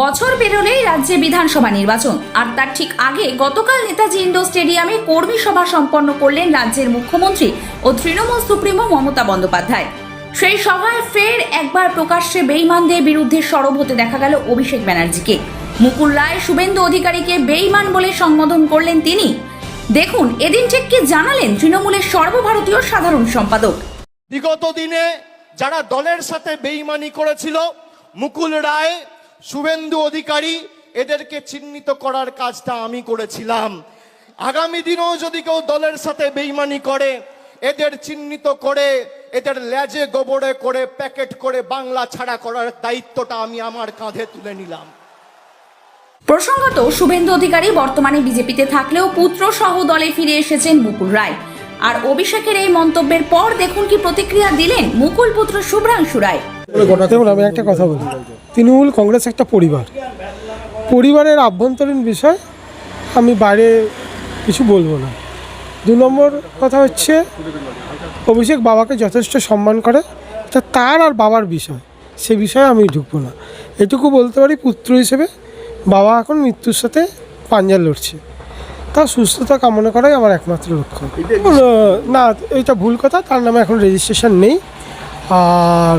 বছর পেরোলেই রাজ্যে বিধানসভা নির্বাচন। আর তার ঠিক আগে গতকাল নেতাজি ইন্ডোর স্টেডিয়ামে কর্মী সভা সম্পন্ন করলেন রাজ্যের মুখ্যমন্ত্রী ও তৃণমূল সুপ্রিমো মমতা বন্দ্যোপাধ্যায়। সেই সভায় ফের একবার প্রকাশ্যে বেইমানদের বিরুদ্ধে সরব হতে দেখা গেল অভিষেক ব্যানার্জিকে। মুকুল রায় শুভেন্দু অধিকারীকে বেইমান বলে সম্বোধন করলেন তিনি। দেখুন, এদিন ঠিক কি জানালেন তৃণমূলের সর্বভারতীয় সাধারণ সম্পাদক। বিগত দিনে যারা দলের সাথে বেইমানি করেছিল, মুকুল রায় শুভেন্দু অধিকারী এদেরকে চিহ্নিত করার কাজটা আমি করেছিলাম। আগামী দিনেও যদি কেউ দলের সাথে বেইমানি করে এদের চিহ্নিত করে এদের লেজে গোবরে করে প্যাকেট করে বাংলা ছাড়া করার দায়িত্বটা আমি আমার কাঁধে তুলে নিলাম। প্রসঙ্গত শুভেন্দু অধিকারী বর্তমানে বিজেপিতে থাকলেও পুত্র সহ দলে ফিরে এসেছেন মুকুল রায়। আর অভিষেকের এই মন্তব্যের পর দেখুন কি প্রতিক্রিয়া দিলেন মুকুল পুত্র শুভ্রাংশু রায়। আমি একটা কথা বলি। তৃণমূল কংগ্রেস একটা পরিবার। পরিবারের আভ্যন্তরীণ বিষয় আমি বাইরে কিছু বলব না। দু নম্বর কথা হচ্ছে অভিষেক বাবাকে যথেষ্ট সম্মান করে তা তার আর বাবার বিষয় সে বিষয়ে আমি ঢুকবো না। এটুকু বলতে পারি পুত্র হিসেবে বাবা এখন মৃত্যুর সাথে পাঞ্জা লড়ছে। তার সুস্থতা কামনা করাই আমার একমাত্র লক্ষ্য। না এটা ভুল কথা তার নামে এখন রেজিস্ট্রেশন নেই। আর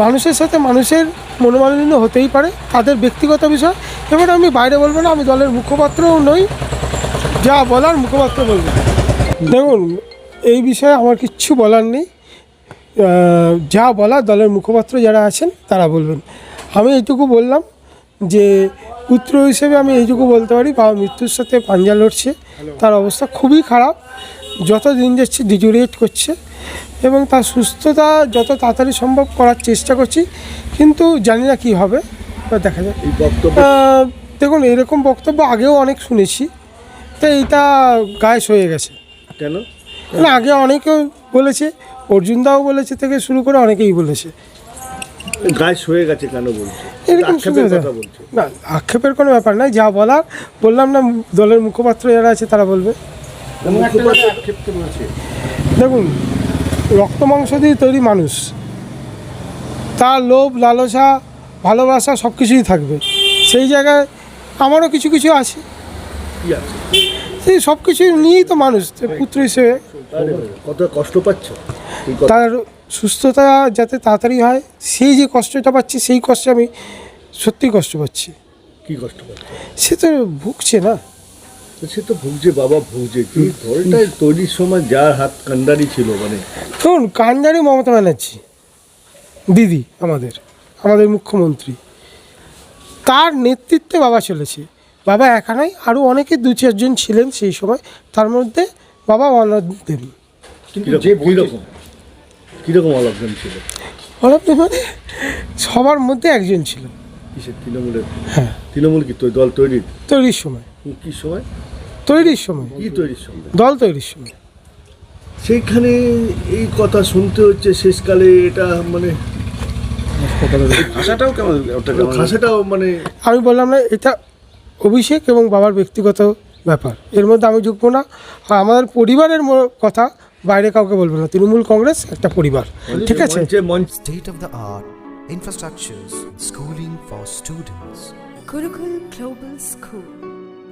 মানুষের সাথে মানুষের মনোমালিন্য হতেই পারে, তাদের ব্যক্তিগত বিষয়। এবার আমি বাইরে বলব না, আমি দলের মুখপাত্রও নই। যা বলার মুখপাত্র বলব। দেখুন, এই বিষয়ে আমার কিচ্ছু বলার নেই। যা বলার দলের মুখপাত্র যারা আছেন, তারা বলবেন। আমি এইটুকু বললাম যে, পুত্র হিসেবে আমি এইটুকু বলতে পারি, বাবা মৃত্যুর সাথে পাঞ্জা লড়ছে। তার অবস্থা খুবই খারাপ। যত দিন যাচ্ছে ডিজুরিয়েট করছে এবং তার সুস্থতা যত তাড়াতাড়ি সম্ভব করার চেষ্টা করছি কিন্তু জানি না কী হবে দেখা যাক। আহ, দেখুন এরকম বক্তব্য আগেও অনেক শুনেছি তো এইটা গায়েস হয়ে গেছে। কেন? না আগে অনেকেও বলেছে অর্জুনদাও বলেছে থেকে শুরু করে অনেকেই বলেছে। গাছ হয়ে গেছে কেন বলছে? এরকম না আক্ষেপের কোনো ব্যাপার নাই যা বলার বললাম না দলের মুখপাত্র যারা আছে তারা বলবে। দেখুন রক্ত মাংস দিয়ে তৈরি মানুষ। তার লোভ লালসা ভালোবাসা সব কিছুই থাকবে। সেই জায়গায় আমারও কিছু কিছু আছে। সেই সব কিছু নিয়েই তো মানুষ। পুত্র হিসেবে কত কষ্ট পাচ্ছ? তার সুস্থতা যাতে তাড়াতাড়ি হয় সেই যে কষ্টটা পাচ্ছি সেই কষ্টে আমি সত্যি কষ্ট পাচ্ছি। কি কষ্ট সে তো ভুগছে না। সে তো ভুগছে বাবা ভুগছে কি দলটা তৈরির সময় যার হাত কান্ডারি ছিল মানে? দেখুন কান্ডারি মমতা ব্যানার্জি দিদি আমাদের আমাদের মুখ্যমন্ত্রী। তার নেতৃত্বে বাবা চলেছে। বাবা একা নয় আরও অনেকে দু চারজন ছিলেন সেই সময়। তার মধ্যে বাবা অনাথ দেব। কীরকম কীরকম? ছিল? অনাথ মানে সবার মধ্যে একজন ছিল। কিসের তৃণমূলের? হ্যাঁ। তৃণমূল কি দল তৈরির? তৈরির সময়। কি সময়? তৈরির সময়। কি তৈরির সময়। দল তৈরির সময়। সেইখানে এই কথা শুনতে হচ্ছে শেষকালে এটা মানে ভাষাটাও কেমন ভাষাটাও মানে আমি বললাম না এটা অভিষেক এবং বাবার ব্যক্তিগত ব্যাপার। এর মধ্যে আমি ঢুকবো না। আর আমাদের পরিবারের কথা বাইরে কাউকে বলব না। তৃণমূল কংগ্রেস একটা পরিবার। ঠিক আছে? state of the art infrastructures, schooling for students. Gurukul Global School.